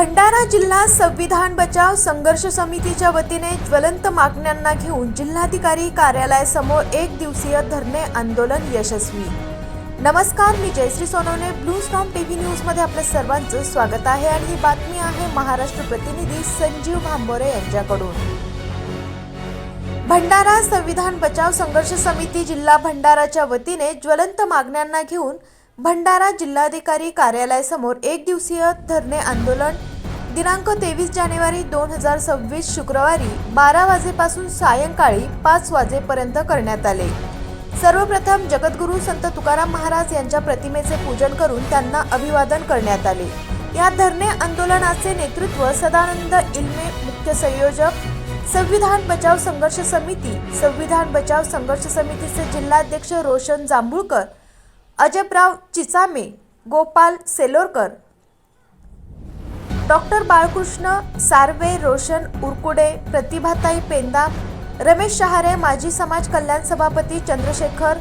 भंडारा जिल्हा संविधान बचाव संघर्ष समितीच्या वतीने ज्वलंत मागण्यांना घेऊन जिल्हाधिकारी कार्यालयासमोर एक दिवसीय धरणे आंदोलन यशस्वी. नमस्कार मी Jayashree Sonawane. Blue storm TV न्यूजमध्ये आपल्या सर्वांचं स्वागत आहे आणि ही बातमी आहे महाराष्ट्र प्रतिनिधी संजीव भांबोरे यांच्याकडून. भंडारा संविधान बचाव संघर्ष समिती जिल्हा भंडाराच्या वतीने ज्वलंत मागण्यांना घेऊन भंडारा जिल्हाधिकारी कार्यालयासमोर एक दिवसीय धरणे आंदोलन दिनांक तेवीस जानेवारी दोन हजार सव्वीस शुक्रवारी बारा वाजेपासून सायंकाळी पाच वाजेपर्यंत करण्यात आले. सर्वप्रथम जगद्गुरू संत तुकाराम महाराज यांच्या प्रतिमेचे पूजन करून त्यांना अभिवादन करण्यात आले. या धरणे आंदोलनाचे नेतृत्व सदानंद इल्मे मुख्य संयोजक संविधान बचाव संघर्ष समिती संविधान बचाव संघर्ष समितीचे जिल्हाध्यक्ष रोशन जांभूळकर अजबराव चिचामे गोपाल सेलोरकर डॉक्टर बाळकृष्ण सार्वे रोशन उरकुडे प्रतिभाताई पेंदा रमेश शहारे माजी समाज कल्याण सभापती चंद्रशेखर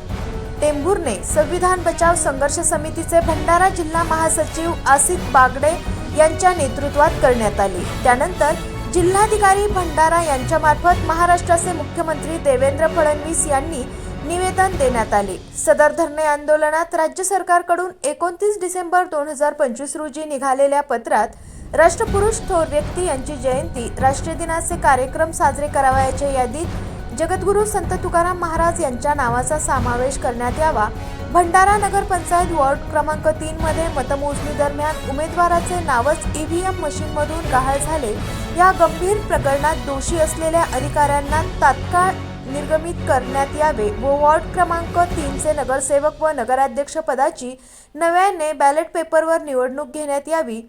टेंभुर्णे संविधान बचाव संघर्ष समितीचे भंडारा जिल्हा महासचिव आसिफ बागडे यांच्या नेतृत्वात करण्यात आली. त्यानंतर जिल्हाधिकारी भंडारा यांच्यामार्फत महाराष्ट्राचे मुख्यमंत्री देवेंद्र फडणवीस यांनी निवेदन देण्यात आले. सदर धरणे आंदोलनात राज्य सरकारकडून एकोणतीस डिसेंबर दोन हजार पंचवीस रोजी निघालेल्या पत्रात राष्ट्रपुरुष थोर व्यक्ती यांची जयंती राष्ट्रीय दिनाचे कार्यक्रम साजरे करावयाच्या यादीत जगद्गुरू संत तुकाराम महाराज यांच्या नावाचा समावेश करण्यात यावा. भंडारा नगर पंचायत वॉर्ड क्रमांक तीन मध्ये मतमोजणी दरम्यान उमेदवाराचे नावच ईव्हीएम मशीनमधून गहाळ झाले. या गंभीर प्रकरणात दोषी असलेल्या अधिकाऱ्यांना तात्काळ निर्गमित करण्यात यावे व वॉर्ड क्रमांक तीनचे नगरसेवक व नगराध्यक्ष पदाची नव्याने बॅलेट पेपरवर निवडणूक घेण्यात यावी.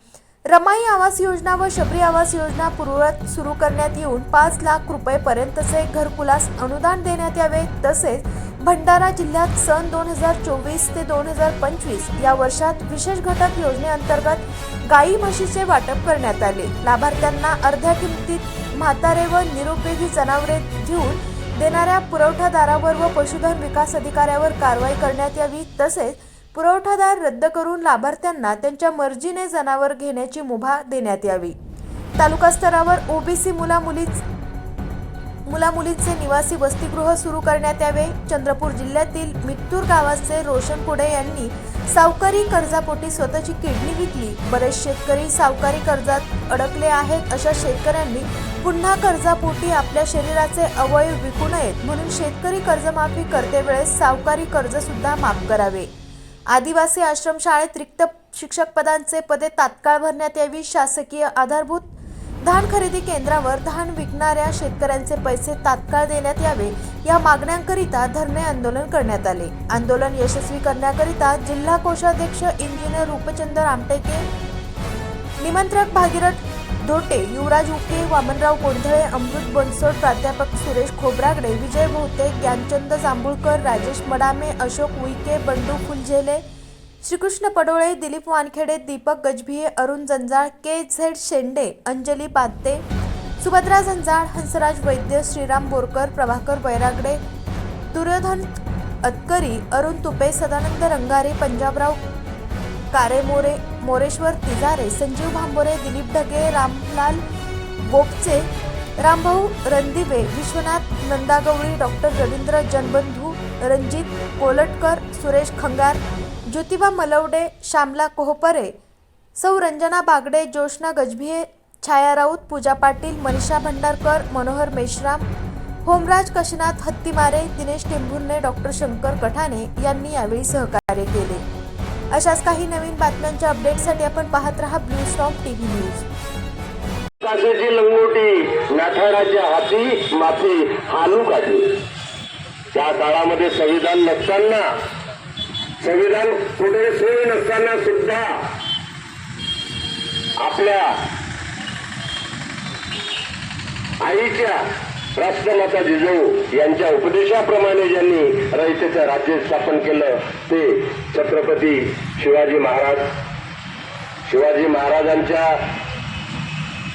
रमाई आवास योजना व शबरी आवास योजना पूर्ववत सुरू करण्यात येऊन पाच लाख रुपयेपर्यंतचे घरकुलास अनुदान देण्यात यावे तसेच भंडारा जिल्ह्यात सन दोन हजार चोवीस ते दोन हजार पंचवीस या वर्षात विशेष घटक योजनेअंतर्गत गाई म्हशीचे वाटप करण्यात आले. लाभार्थ्यांना अर्ध्या किमतीत म्हातारे व निरुपयोगी जनावरे घेऊन देणाऱ्या पुरवठादारावर व पशुधन विकास अधिकाऱ्यावर कारवाई करण्यात यावी तसेच पुरवठादार रद्द करून लाभार्थ्यांना त्यांच्या मर्जीने जनावर घेण्याची मुभा देण्यात यावी. तालुका स्तरावर ओबीसी मुलामुली मुलामुलींचे निवासी वसतिगृह सुरू करण्यात यावे. चंद्रपूर जिल्ह्यातील मित्तूर गावाचे रोशन पुढे यांनी सावकारी कर्जापोटी स्वतःची किडनी विकली. बरेच शेतकरी सावकारी कर्जात अडकले आहेत अशा शेतकऱ्यांनी पुन्हा कर्जापोटी आपल्या शरीराचे अवयव विकू नयेत म्हणून शेतकरी कर्जमाफी करते वेळेस सावकारी कर्ज सुद्धा माफ करावे. आदिवासी आश्रमशाळेत रिक्त शिक्षक पदांचे पदे तात्काळ भरण्यात यावी. शासकीय आधारभूत धान खरेदी केंद्रावर धान विकणाऱ्या शेतकऱ्यांचे पैसे तात्काळ देण्यात यावे या मागण्यांकरिता धरणे आंदोलन करण्यात आले. आंदोलन यशस्वी करण्याकरिता जिल्हा कोषाध्यक्ष इंजिनियर रूपचंद्र आमटेके निमंत्रक भागीरथ धोटे युवराज उके वामनराव गोंधळे अमृत बनसोड प्राध्यापक सुरेश खोब्रागडे विजय भोवते ज्ञानचंद जांभूळकर राजेश मडामे अशोक उईके बंडू फुलझेले श्रीकृष्ण पडोळे दिलीप वानखेडे दीपक गजभिये अरुण जंजाळ के झेड शेंडे अंजली पाते सुभद्रा झंजाळ हंसराज वैद्य श्रीराम बोरकर प्रभाकर बैरागडे दुर्योधन अतकरी अरुण तुपे सदानंद रंगारे पंजाबराव कारे मोरे मोरेश्वर तिजारे संजीव भांबोरे दिलीप ढगे रामलाल गोपचे रामभाऊ रणदिवे विश्वनाथ नंदागवळी डॉक्टर रवींद्र जनबंधू रणजित कोलटकर सुरेश खंगार ज्योतिबा मलवडे श्यामला कोहपरे सौ रंजना बागडे जोशना गजभिये छाया राऊत पूजा पाटील मनीषा भंडारकर मनोहर मेश्राम होमराज काशीनाथ हत्तीमारे दिनेश टेंभुर्णे डॉक्टर शंकर कठाणे यांनी यावेळी सहकार्य केले. अशाच काही नवीन बातम्यांच्या अपडेटसाठी आपण पाहत रहा ब्लू स्टॉक टीव्ही न्यूज. काशीची लंगोटी नाथाराच्या हाती माती हालू काढली. त्या काळामध्ये संविधान नसताना संविधान कुठे सोय नसताना सुद्धा आपल्या आईच्या राष्ट्रमाता जिजाऊ यांच्या उपदेशाप्रमाणे ज्यांनी रयतेचं राज्य स्थापन केलं ते छत्रपती शिवाजी महाराज. शिवाजी महाराजांच्या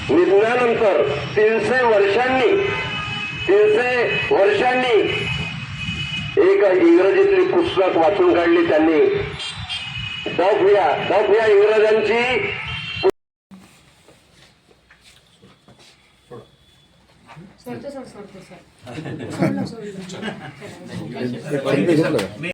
निधनानंतर तीनशे वर्षांनी तीनशे वर्षांनी एक इंग्रजीतली पुस्तक वाचून काढली त्यांनी. बघूया बघूया इंग्रजांची. सर. Sir sir